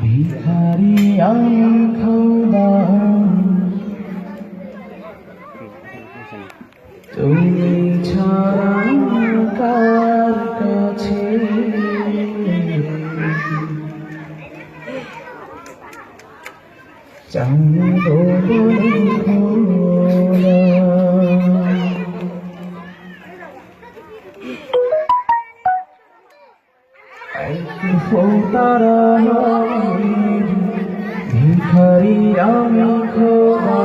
ভিখারি আমি খোদা তুমি ছাড়া কার কাছে? চাইব বলে খোদা ভিখারি আমি খোদা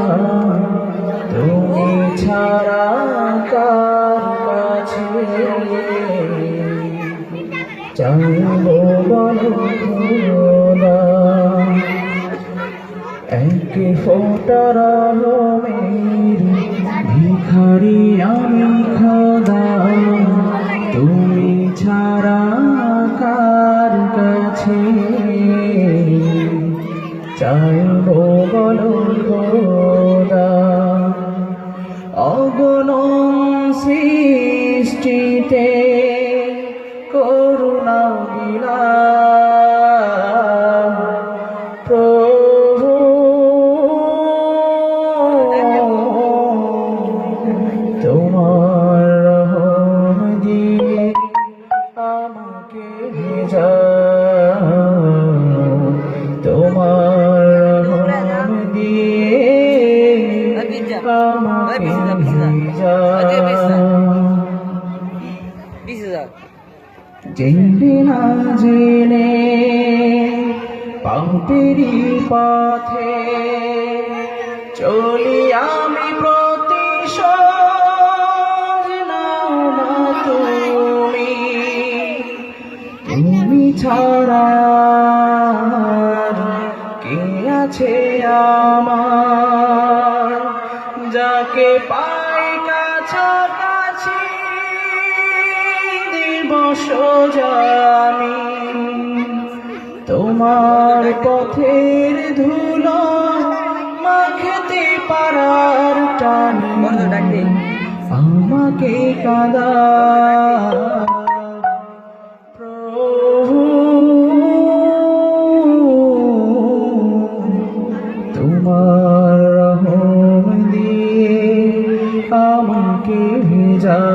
তুমি ছাড়া কার কাছে চাইব বলো খোদা এক ফোটার ভিখারি সৃষ্টিতে হাজার না জেনে পাম্পেরি পথে চলি আমি তুমি। ছাড়া কে আছে আমার? জানি তোমার পথের ধুলো মাখতে পারার টানি। আমাকে কাদা। তোমার দিয়ে আমাকে ভেজা।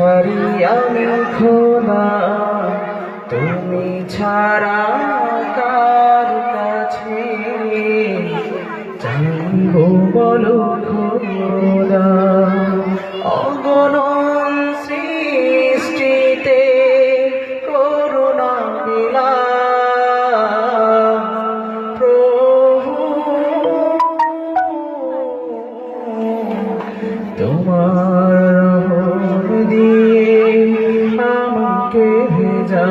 ভিখারি আমি খোদা তুমি ছাড়া কার কাছে। চাইব বলো আমাকে ভেজা